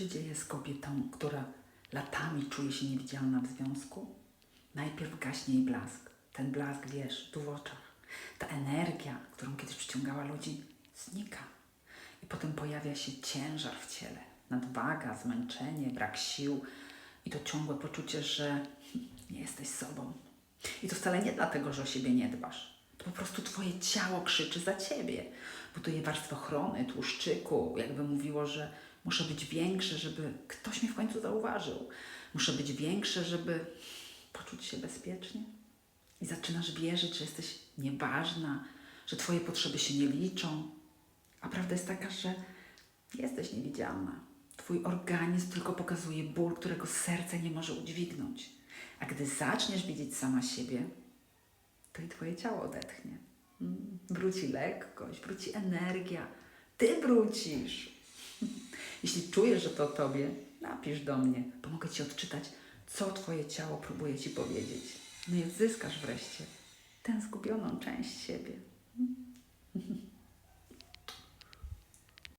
się dzieje z kobietą, która latami czuje się niewidzialna w związku? Najpierw gaśnie jej blask. Ten blask, wiesz, tu w oczach. Ta energia, którą kiedyś przyciągała ludzi, znika. I potem pojawia się ciężar w ciele, nadwaga, zmęczenie, brak sił i to ciągłe poczucie, że nie jesteś sobą. I to wcale nie dlatego, że o siebie nie dbasz. To po prostu twoje ciało krzyczy za ciebie. Buduje warstwę ochrony, tłuszczyku, jakby mówiło, że muszę być większe, żeby ktoś mnie w końcu zauważył. Muszę być większe, żeby poczuć się bezpiecznie. I zaczynasz wierzyć, że jesteś nieważna, że twoje potrzeby się nie liczą. A prawda jest taka, że jesteś niewidzialna. Twój organizm tylko pokazuje ból, którego serce nie może udźwignąć. A gdy zaczniesz widzieć sama siebie, to i twoje ciało odetchnie. Mm, Wróci lekkość, wróci energia. Ty wrócisz. Czujesz, że to tobie, napisz do mnie. Pomogę ci odczytać, co twoje ciało próbuje ci powiedzieć. No i odzyskasz wreszcie tę zgubioną część siebie.